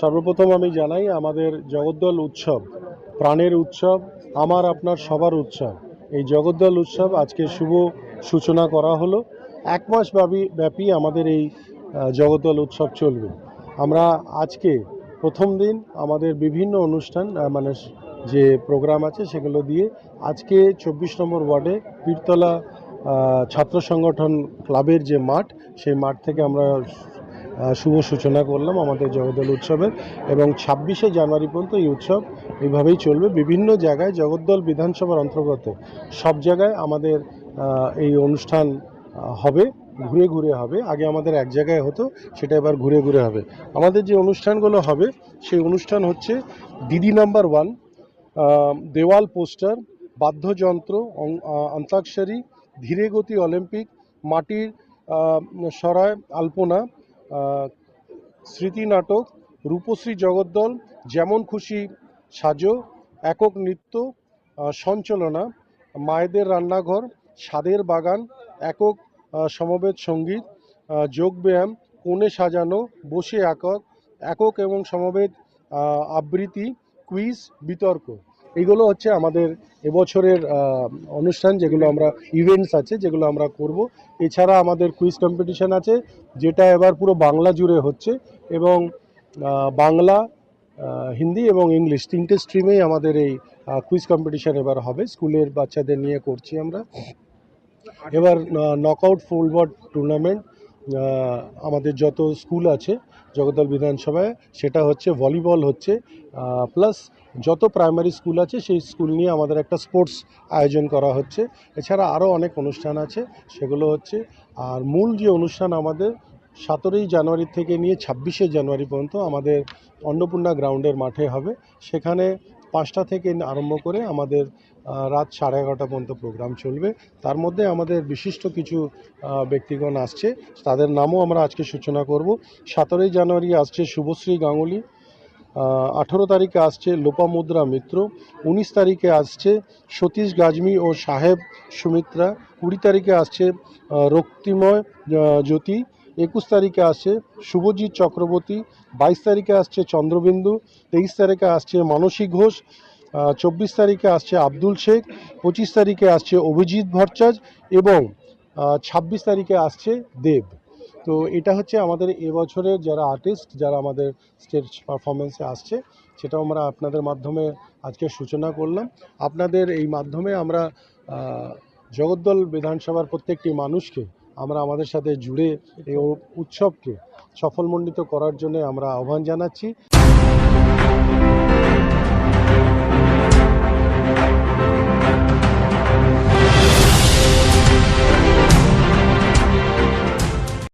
সর্বপ্রথম আমি জানাই, আমাদের জগদ্দল উৎসব, প্রাণের উৎসব, আমার, আপনার সবার উৎসব। এই জগদ্দল উৎসব আজকে শুভ সূচনা করা হলো। এক মাস ব্যাপী ব্যাপী আমাদের এই জগদ্দল উৎসব চলবে। আমরা আজকে প্রথম দিন আমাদের বিভিন্ন অনুষ্ঠান মানে যে প্রোগ্রাম আছে সেগুলো দিয়ে আজকে চব্বিশ নম্বর ওয়ার্ডে পীরতলা ছাত্র সংগঠন ক্লাবের যে মাঠ, সেই মাঠ থেকে আমরা শুভ সূচনা করলাম আমাদের জগদ্দল উৎসবের এবং ছাব্বিশে জানুয়ারি পর্যন্ত এই উৎসব এইভাবেই চলবে। বিভিন্ন জায়গায় জগদ্দল বিধানসভার অন্তর্গত সব জায়গায় আমাদের এই অনুষ্ঠান হবে, ঘুরে ঘুরে হবে। আগে আমাদের এক জায়গায় হতো, সেটা এবার ঘুরে ঘুরে হবে। আমাদের যে অনুষ্ঠানগুলো হবে, সেই অনুষ্ঠান হচ্ছে দিদি নাম্বার ওয়ান দেওয়াল পোস্টার, বাদ্যযন্ত্র অন্তাক্ষরী ধীরে গতি অলিম্পিক, মাটির সরায় আলপনা স্মৃতি নাটক, রূপশ্রী জগদ্দল, যেমন খুশি সাজো, একক নৃত্য সঞ্চালনা, মায়েদের রান্নাঘর, স্বাদের বাগান, একক সমবেত সংগীত যোগব্যায়াম, কোণে সাজানো, বসে একক একক এবং সমবেত আবৃত্তি কুইজ বিতর্ক। এগুলো হচ্ছে আমাদের এবছরের অনুষ্ঠান যেগুলো আমরা ইভেন্টস আছে যেগুলো আমরা করব। এছাড়া আমাদের কুইজ কম্পিটিশান আছে, যেটা এবার পুরো বাংলা জুড়ে হচ্ছে এবং বাংলা হিন্দি এবং ইংলিশ তিনটে স্ট্রিমেই আমাদের এই কুইজ কম্পিটিশান এবার হবে। স্কুলের বাচ্চাদের নিয়ে করছি আমরা। এবার নক নকআউট ফুটবল টুর্নামেন্ট আমাদের যত স্কুল আছে, জগদ্দল বিধানসভায়, সেটা হচ্ছে ভলিবল হচ্ছে প্লাস যত প্রাইমারি স্কুল আছে, সেই স্কুল নিয়ে আমাদের একটা স্পোর্টস আয়োজন করা হচ্ছে। এছাড়া আরও অনেক অনুষ্ঠান আছে, সেগুলো হচ্ছে, আর মূল যে অনুষ্ঠান আমাদের, সতেরোই জানুয়ারি থেকে নিয়ে ছাব্বিশে জানুয়ারি পর্যন্ত আমাদের অন্নপূর্ণা গ্রাউন্ডের মাঠে হবে। সেখানে পাঁচটা থেকে আরম্ভ করে আমাদের রাত সাড়ে এগারোটা পর্যন্ত প্রোগ্রাম চলবে। তার মধ্যে আমাদের বিশিষ্ট কিছু ব্যক্তিগণ আসছে। তাদের নামও আমরা আজকে সূচনা করব। সতেরোই জানুয়ারি আসছে শুভশ্রী গাঙ্গুলি। আঠেরো তারিখে আসছে লোপামুদ্রা মিত্র। উনিশ তারিখে আসছে সতীশ গাজমি ও সাহেব সুমিত্রা। কুড়ি তারিখে আসছে রক্তিময় জ্যোতি। একুশ তারিখে আসছে শুভজিৎ চক্রবর্তী, বাইশ তারিখে আসছে চন্দ্রবিন্দু, তেইশ তারিখে আসছে মানসী ঘোষ চব্বিশ তারিখে আসছে আব্দুল শেখ, পঁচিশ তারিখে আসছে অভিজিৎ ভট্টাচার্য এবং ছাব্বিশ তারিখে আসছে দেব। তো এটা হচ্ছে আমাদের এবছরের যারা আর্টিস্ট যারা আমাদের স্টেজ পারফরমেন্সে আসছে, সেটাও আমরা আপনাদের মাধ্যমে আজকে সূচনা করলাম। আপনাদের এই মাধ্যমে আমরা জগদ্দল বিধানসভার প্রত্যেকটি মানুষকে আমরা আমাদের সাথে জুড়ে এই উৎসবকে সফলমণ্ডিত করার জন্য আমরা আহ্বান জানাচ্ছি।